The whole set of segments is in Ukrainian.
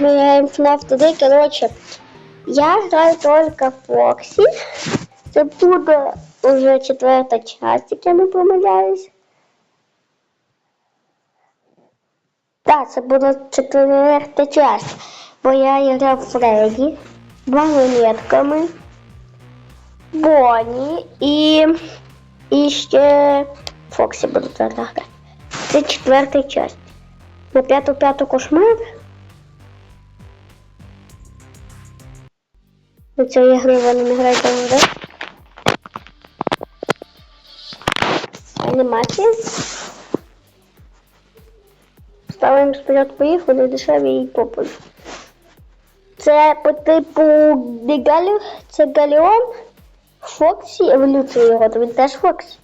Мы играем в FNAF today, короче. Я играю только Фокси. Буде уже четверта часть, я не помиляюсь. Так, це буде четверта часть. Бо я грав Фредді, марионетками, Бонні і, і ще Фоксі буду зараз. Це четверта часть. На п'яту-п'яту кошмар. Цієї гри вони не грають вже. Анімація. Ставимо спочатку їх, вони дешеві і топові. Це по типу Дегалі, це Галіон, Фоксі, еволюція його, то він теж Фоксі.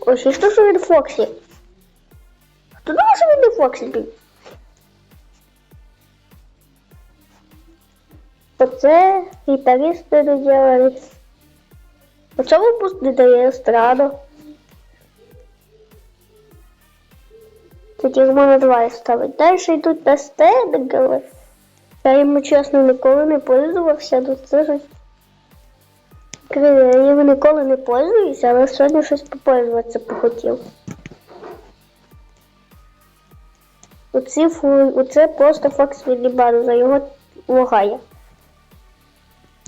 Ось і що ж він Фоксі? Хто думав, що він не Фоксі? Оце гітаристи не делали. Оце випуск не дає естраду. Тоді ж можна два ставити. Далі йдуть на стендинги. Я йому чесно ніколи не пользувався, ну це. Я йому ніколи не пользуюся, але сьогодні щось попользуватися похотів. Оці. Оце просто факс від за його лагає.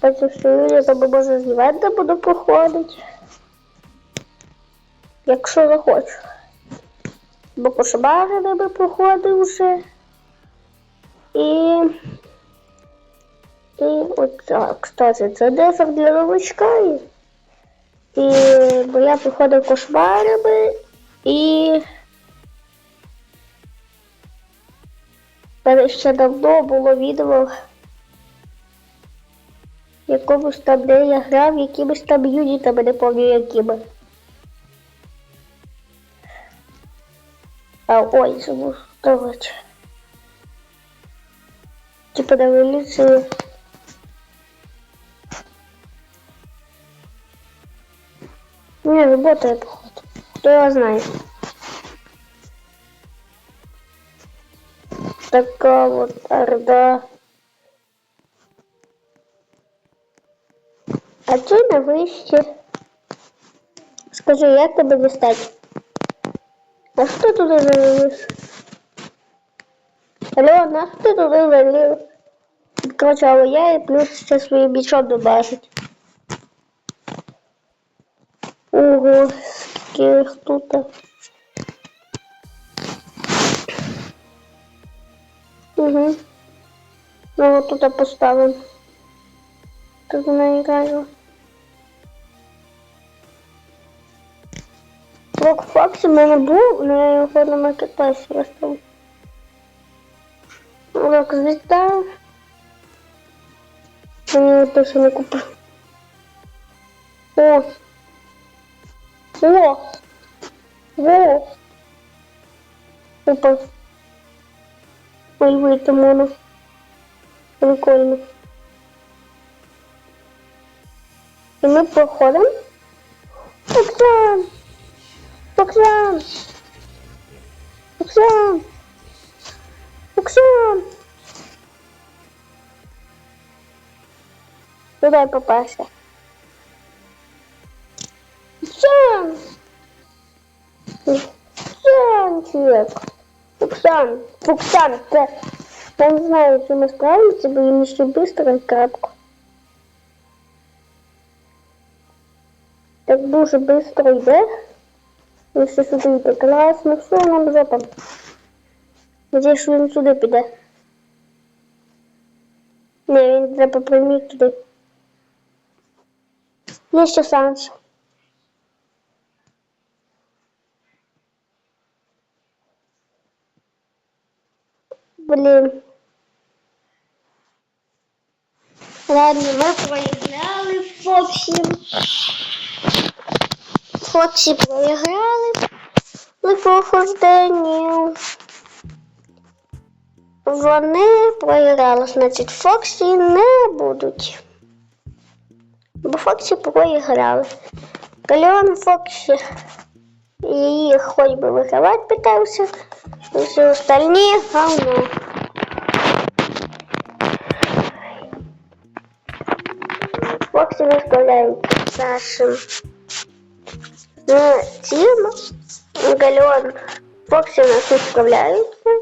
Бачу, що Юлія тебе може з Івента буду проходити. Якщо захочу. Бо кошмари би проходив вже. І. І от кстати, це дефер для новичка. І бо я проходив кошмарами і. Мене ще давно було відео якомусь там, де я грав, якимось там юнітами, не пам'ятаю якими. А ой, забув давайте. Типа на революції. Не, работает, походу. Кто его знает. Такая вот орда. А на вище? Скажи, як тебе дістати? А що туди заліз? Алло, на що ти туди заліз? Відкачала я і плюс ще своїм бічом добавить. Ого, скільки тут. Угу. Ну вот тут поставим. Тут наиграю. Блок Фоксі в мене був, але я його на маркетплейсі виставив. Блок звізда. Мені його точно не купив. О! О! О! Опа. Ой, вийти можна. Прикольно. І ми проходимо. Оксан! Оксан! Оксан! Оксан! Туда я попался. Оксан! Оксан, человек! Оксан! Оксан! Ты... Он знает, что мы справимся, будем еще быстро и крапку. Так, Буша, быстро, да? Ви все сюди йде. Класно, все, нам жопа. Надіюсь, що він сюди піде. Не, він треба прямі туди. Є ще шанс. Блін. Ладно, ми проіграли Фоксі. Фоксі проіграли на прохожденні. Вони проіграли, значить Фоксі не будуть. Бо Фоксі проіграли. Кальон Фоксі її хоч би вигравати питався, Все остальні говно. Фоксі не справляються нашим ну, цим. Галеон у нас не справляються.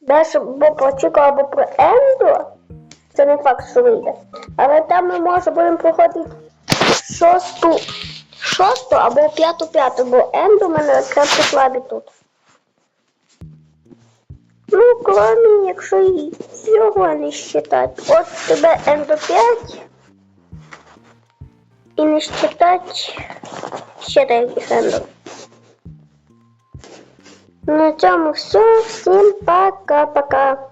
Далі або про Чіко, або про Ендо. Це не факт, що вийде. Але там ми може будемо проходити шосту, шосту або п'яту п'яту, бо Ендо мене крепко слабі тут. Ну, кроме, якщо й його не считати. От тебе Ендо 5. І не считати ще деяких Ендо. На цьому все. Всім пока-пока.